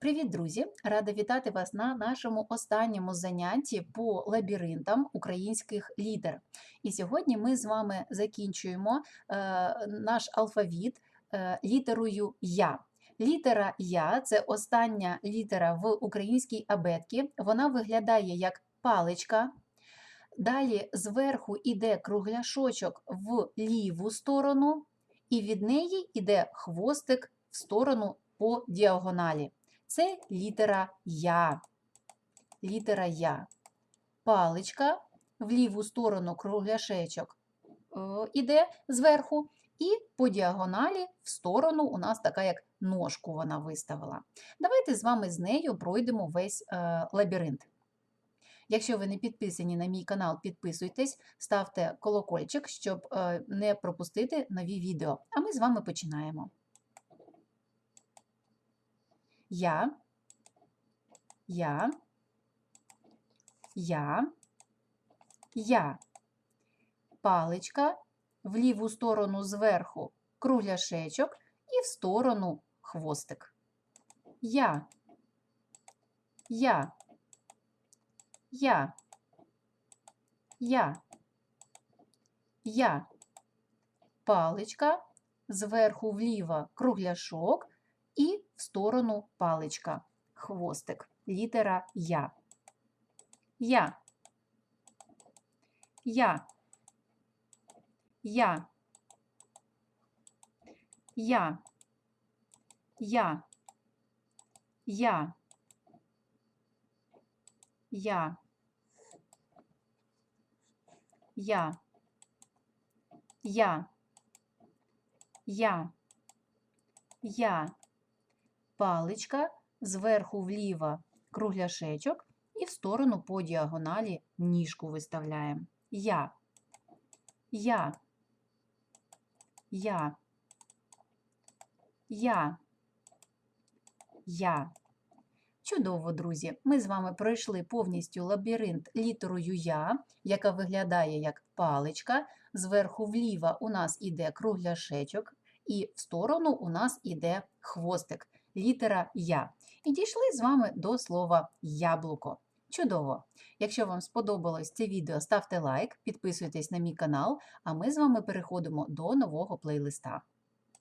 Привіт, друзі! Рада вітати вас на нашому останньому занятті по лабіринтам українських літер. І сьогодні ми з вами закінчуємо е, наш алфавіт е, літерою Я. Літера Я це остання літера в українській абетці. Вона виглядає як паличка. Далі зверху йде кругляшочок в ліву сторону, і від неї йде хвостик в сторону по діагоналі. Це літера Я. Літера Я. Паличка в ліву сторону кругляшечок е, іде зверху, і по діагоналі в сторону у нас така як ножку вона виставила. Давайте з вами з нею пройдемо весь е, лабіринт. Якщо ви не підписані на мій канал, підписуйтесь, ставте колокольчик, щоб е, не пропустити нові відео. А ми з вами починаємо. Я, я, я, я. Паличка. В ліву сторону зверху кругляшечок і в сторону хвостик. Я, я, я, я, я. Паличка. Зверху вліво кругляшок і в сторону паличка, хвостик, літера Я. Я. Я. Я. Я. Я. Я. Я. Я. Я. Я. Я. Паличка зверху вліво кругляшечок і в сторону по діагоналі ніжку виставляємо. Я. Я. Я. Я. Я. Чудово, друзі! Ми з вами пройшли повністю лабіринт літерою Я, яка виглядає як паличка. Зверху вліво у нас іде кругляшечок, і в сторону у нас іде хвостик, літера Я. І дійшли з вами до слова яблуко. Чудово! Якщо вам сподобалось це відео, ставте лайк, підписуйтесь на мій канал, а ми з вами переходимо до нового плейлиста.